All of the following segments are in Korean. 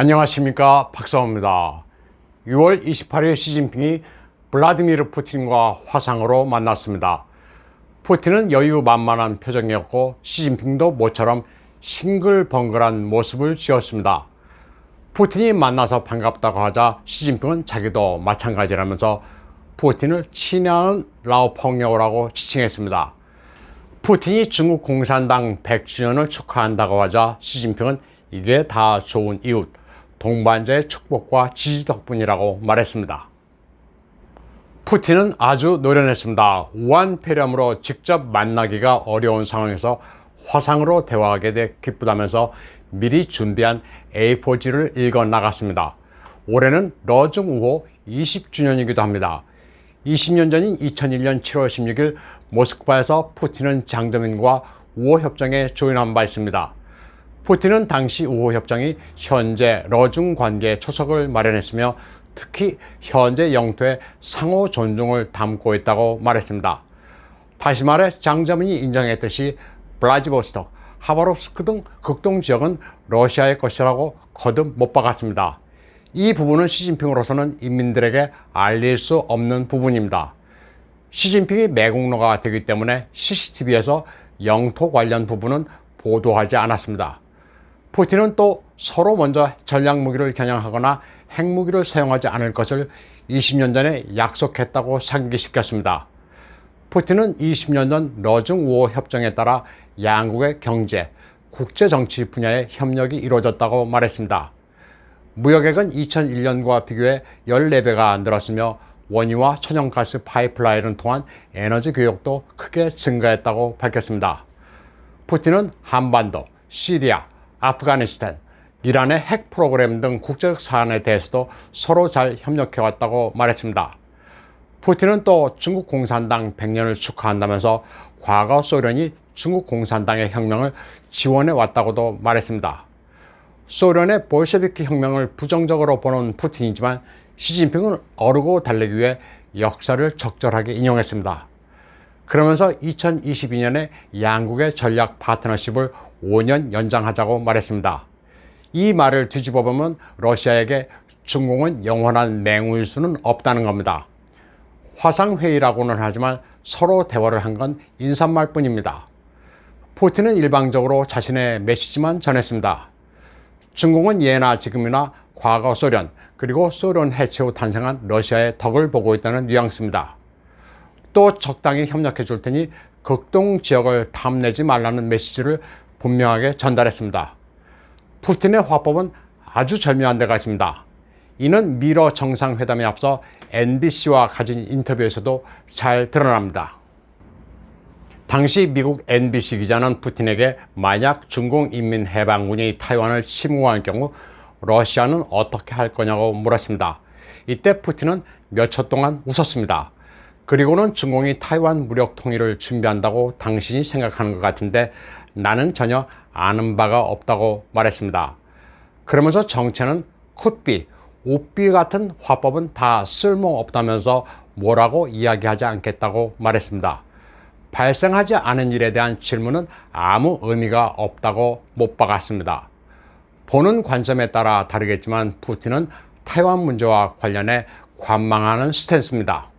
안녕하십니까 박사호입니다. 6월 28일 시진핑이 블라디미르 푸틴과 화상으로 만났습니다. 푸틴은 여유 만만한 표정이었고 시진핑도 모처럼 싱글벙글한 모습을 지었습니다. 푸틴이 만나서 반갑다고 하자 시진핑은 자기도 마찬가지라면서 푸틴을 친애하는 라오펑여우라고 지칭했습니다. 푸틴이 중국 공산당 100주년을 축하한다고 하자 시진핑은 이게 다 좋은 이웃, 동반자의 축복과 지지 덕분이라고 말했습니다. 푸틴은 아주 노련했습니다. 우한 폐렴으로 직접 만나기가 어려운 상황에서 화상으로 대화하게 돼 기쁘다면서 미리 준비한 A4지를 읽어 나갔습니다. 올해는 러중 우호 20주년이기도 합니다. 20년 전인 2001년 7월 16일 모스크바에서 푸틴은 장점인과 우호 협정에 조인한 바 있습니다. 푸틴은 당시 우호 협정이 현재 러중 관계의 초석을 마련했으며 특히 현재 영토의 상호 존중을 담고 있다고 말했습니다. 다시 말해 장자민이 인정했듯이 블라지보스톡, 하바롭스크 등 극동 지역은 러시아의 것이라고 거듭 못 박았습니다. 이 부분은 시진핑으로서는 인민들에게 알릴 수 없는 부분입니다. 시진핑이 매국노가 되기 때문에 CCTV에서 영토 관련 부분은 보도하지 않았습니다. 푸틴은 또 서로 먼저 전략무기를 겨냥하거나 핵무기를 사용하지 않을 것을 20년 전에 약속했다고 상기시켰습니다. 푸틴은 20년 전 러중 우호 협정에 따라 양국의 경제, 국제 정치 분야의 협력이 이루어졌다고 말했습니다. 무역액은 2001년과 비교해 14배가 늘었으며 원유와 천연가스 파이프라인을 통한 에너지 교역도 크게 증가했다고 밝혔습니다. 푸틴은 한반도, 시리아, 아프가니스탄, 이란의 핵 프로그램 등 국제적 사안에 대해서도 서로 잘 협력해 왔다고 말했습니다. 푸틴은 또 중국 공산당 100년을 축하한다면서 과거 소련이 중국 공산당의 혁명을 지원해 왔다고도 말했습니다. 소련의 볼셰비키 혁명을 부정적으로 보는 푸틴이지만 시진핑은 어르고 달래기 위해 역사를 적절하게 인용했습니다. 그러면서 2022년에 양국의 전략 파트너십을 5년 연장하자고 말했습니다. 이 말을 뒤집어 보면 러시아에게 중공은 영원한 맹우일 수는 없다는 겁니다. 화상회의라고는 하지만 서로 대화를 한 건 인사말 뿐입니다. 푸틴은 일방적으로 자신의 메시지만 전했습니다. 중공은 예나 지금이나 과거 소련 그리고 소련 해체 후 탄생한 러시아의 덕을 보고 있다는 뉘앙스입니다. 또 적당히 협력해 줄 테니 극동 지역을 탐내지 말라는 메시지를 분명하게 전달했습니다. 푸틴의 화법은 아주 절묘한 데가 있습니다. 이는 미러 정상회담에 앞서 NBC와 가진 인터뷰에서도 잘 드러납니다. 당시 미국 NBC 기자는 푸틴에게 만약 중공인민해방군이 타이완을 침공할 경우 러시아는 어떻게 할 거냐고 물었습니다. 이때 푸틴은 몇 초 동안 웃었습니다. 그리고는 중공이 타이완 무력 통일을 준비한다고 당신이 생각하는 것 같은데 나는 전혀 아는 바가 없다고 말했습니다. 그러면서 정체는 콧비, 옷비 같은 화법은 다 쓸모없다면서 뭐라고 이야기하지 않겠다고 말했습니다. 발생하지 않은 일에 대한 질문은 아무 의미가 없다고 못 박았습니다. 보는 관점에 따라 다르겠지만 푸틴은 타이완 문제와 관련해 관망하는 스탠스입니다.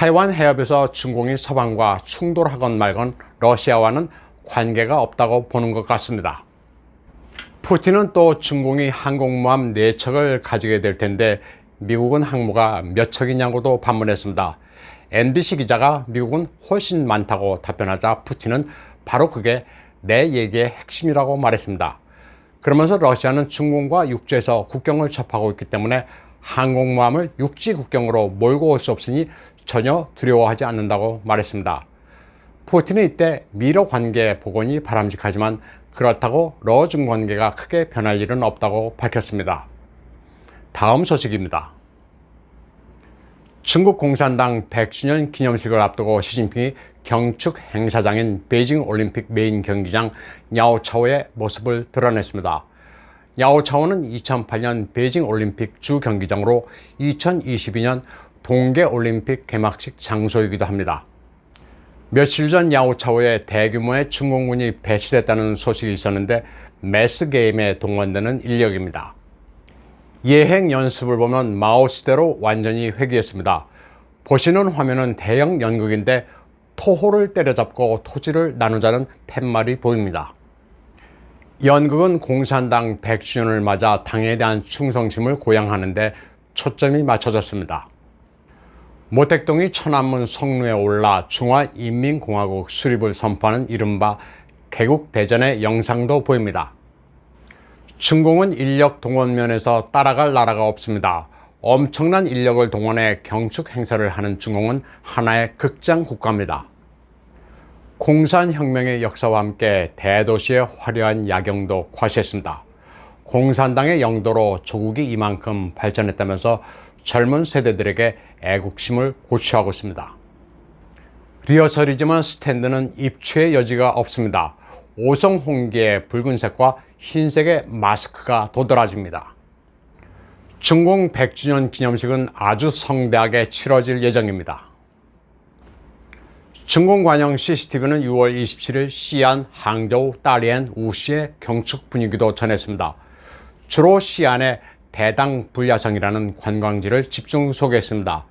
타이완 해협에서 중공이 서방과 충돌하건 말건 러시아와는 관계가 없다고 보는 것 같습니다. 푸틴은 또 중공이 항공모함 4척을 가지게 될 텐데 미국은 항모가 몇 척이냐고도 반문했습니다. NBC 기자가 미국은 훨씬 많다고 답변하자 푸틴은 바로 그게 내 얘기의 핵심이라고 말했습니다. 그러면서 러시아는 중공과 육지에서 국경을 접하고 있기 때문에 항공모함을 육지 국경으로 몰고 올 수 없으니 전혀 두려워하지 않는다고 말했습니다. 푸틴은 이때 미러 관계 복원이 바람직하지만 그렇다고 러중 관계가 크게 변할 일은 없다고 밝혔습니다. 다음 소식입니다. 중국 공산당 100주년 기념식을 앞두고 시진핑이 경축 행사장인 베이징 올림픽 메인 경기장 야오차오의 모습을 드러냈습니다. 야오차오는 2008년 베이징 올림픽 주 경기장으로 2022년 동계 올림픽 개막식 장소이기도 합니다. 며칠 전 야오차오에 대규모의 중공군이 배치됐다는 소식이 있었는데 매스 게임에 동원되는 인력입니다. 예행 연습을 보면 마우스대로 완전히 회귀했습니다. 보시는 화면은 대형 연극인데 토호를 때려잡고 토지를 나누자는 팻말이 보입니다. 연극은 공산당 100주년을 맞아 당에 대한 충성심을 고양하는데 초점이 맞춰졌습니다. 모택동이 천안문 성루에 올라 중화인민공화국 수립을 선포하는 이른바 개국대전의 영상도 보입니다. 중공은 인력 동원 면에서 따라갈 나라가 없습니다. 엄청난 인력을 동원해 경축 행사를 하는 중공은 하나의 극장 국가입니다. 공산혁명의 역사와 함께 대도시의 화려한 야경도 과시했습니다. 공산당의 영도로 조국이 이만큼 발전했다면서 젊은 세대들에게 애국심을 고취하고 있습니다. 리허설이지만 스탠드는 입추의 여지가 없습니다. 오성 홍기의 붉은색과 흰색의 마스크가 도드라집니다. 중공 100주년 기념식은 아주 성대하게 치러질 예정입니다. 중공 관영 CCTV는 6월 27일 시안, 항저우, 따리엔, 우시의 경축 분위기도 전했습니다. 주로 시안의 대당 불야성이라는 관광지를 집중 소개했습니다.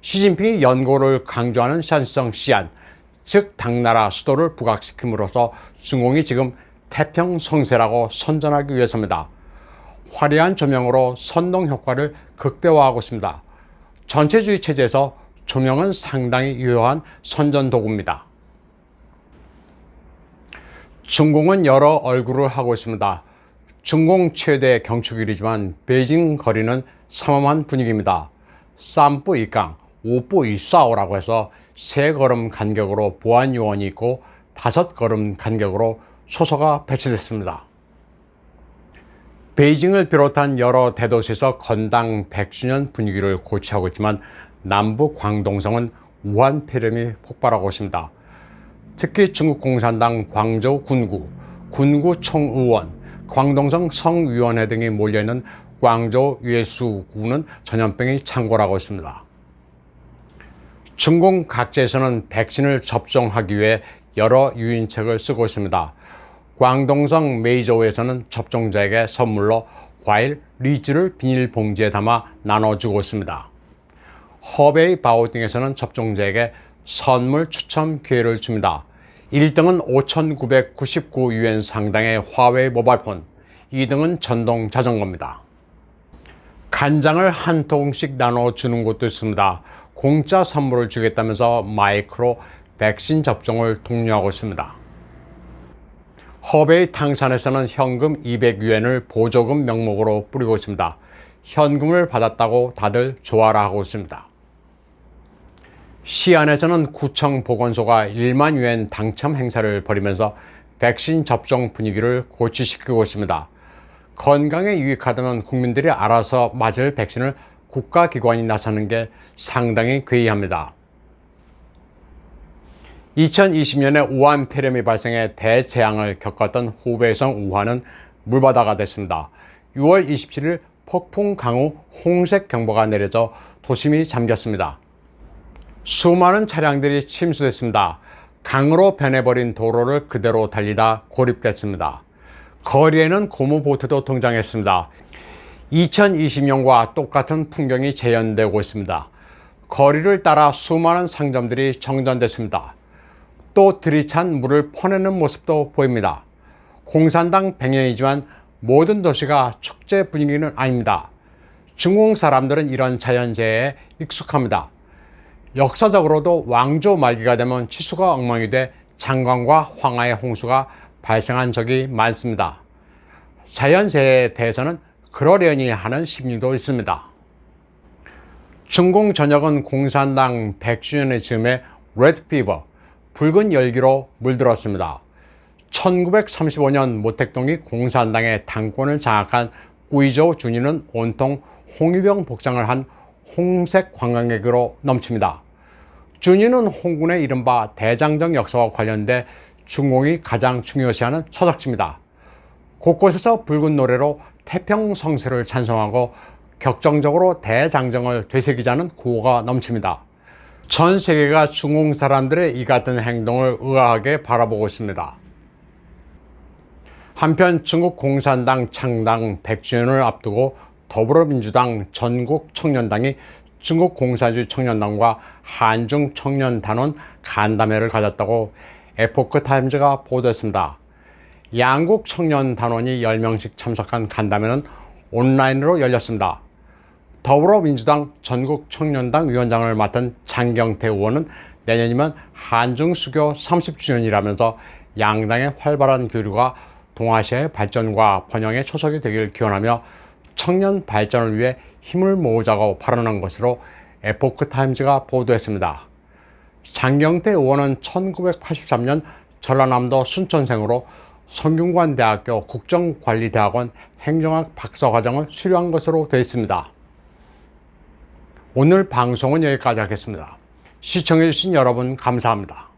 시진핑이 연고를 강조하는 샨성 시안, 즉 당나라 수도를 부각시킴으로써 중공이 지금 태평 성세라고 선전하기 위해서입니다. 화려한 조명으로 선동 효과를 극대화하고 있습니다. 전체주의 체제에서 조명은 상당히 유효한 선전 도구입니다. 중공은 여러 얼굴을 하고 있습니다. 중공 최대 경축일이지만 베이징 거리는 삼엄한 분위기입니다. 쌈뿌 이강, 오뿌 이싸오라고 해서 세 걸음 간격으로 보안 요원이 있고 다섯 걸음 간격으로 초소가 배치됐습니다. 베이징을 비롯한 여러 대도시에서 건당 100주년 분위기를 고취하고 있지만 남부 광동성은 우한 폐렴이 폭발하고 있습니다. 특히 중국 공산당 광저우 군구, 군구 총의원, 광동성 성위원회 등이 몰려있는 광저우 예수구는 전염병이 창궐하고 있습니다. 중공 각지에서는 백신을 접종하기 위해 여러 유인책을 쓰고 있습니다. 광동성 메이저에서는 접종자에게 선물로 과일 리즈를 비닐봉지에 담아 나눠주고 있습니다. 허베이 바오 등에서는 접종자에게 선물 추첨 기회를 줍니다. 1등은 5,999유엔 상당의 화웨이 모바일폰, 2등은 전동 자전거입니다. 간장을 한 통씩 나눠주는 곳도 있습니다. 공짜 선물을 주겠다면서 마이크로 백신 접종을 독려하고 있습니다. 허베이 탕산에서는 현금 200유엔을 보조금 명목으로 뿌리고 있습니다. 현금을 받았다고 다들 좋아라 하고 있습니다. 시 안에서는 구청 보건소가 1만 유엔 당첨 행사를 벌이면서 백신 접종 분위기를 고취시키고 있습니다. 건강에 유익하다면 국민들이 알아서 맞을 백신을 국가기관이 나서는 게 상당히 괴이합니다. 2020년에 우한 폐렴이 발생해 대재앙을 겪었던 후베이성 우한은 물바다가 됐습니다. 6월 27일 폭풍 강우 홍색 경보가 내려져 도심이 잠겼습니다. 수많은 차량들이 침수됐습니다. 강으로 변해버린 도로를 그대로 달리다 고립됐습니다. 거리에는 고무보트도 등장했습니다. 2020년과 똑같은 풍경이 재현되고 있습니다. 거리를 따라 수많은 상점들이 정전됐습니다. 또 들이찬 물을 퍼내는 모습도 보입니다. 공산당 100년이지만 모든 도시가 축제 분위기는 아닙니다. 중공 사람들은 이런 자연재해에 익숙합니다. 역사적으로도 왕조 말기가 되면 치수가 엉망이 돼 장관과 황하의 홍수가 발생한 적이 많습니다. 자연재해에 대해서는 그러려니 하는 심리도 있습니다. 중공 전역은 공산당 100주년의 즈음에 레드 피버, 붉은 열기로 물들었습니다. 1935년 모택동이 공산당의 당권을 장악한 구이조 준이는 온통 홍위병 복장을 한 홍색 관광객으로 넘칩니다. 준이는 홍군의 이른바 대장정 역사와 관련돼 중공이 가장 중요시하는 서적지입니다. 곳곳에서 붉은 노래로 태평성세를 찬송하고 격정적으로 대장정을 되새기자는 구호가 넘칩니다. 전 세계가 중공 사람들의 이 같은 행동을 의아하게 바라보고 있습니다. 한편 중국 공산당 창당 100주년을 앞두고 더불어민주당 전국 청년당이 중국 공산주의 청년당과 한중 청년단원 간담회를 가졌다고 에포크 타임즈가 보도했습니다. 양국 청년단원이 10명씩 참석한 간담회는 온라인으로 열렸습니다. 더불어민주당 전국 청년당 위원장을 맡은 장경태 의원은 내년이면 한중 수교 30주년이라면서 양당의 활발한 교류가 동아시아의 발전과 번영에 초석이 되길 기원하며 청년 발전을 위해 힘을 모으자고 발언한 것으로 에포크 타임즈가 보도했습니다. 장경태 의원은 1983년 전라남도 순천생으로 성균관대학교 국정관리대학원 행정학 박사과정을 수료한 것으로 되어 있습니다. 오늘 방송은 여기까지 하겠습니다. 시청해주신 여러분 감사합니다.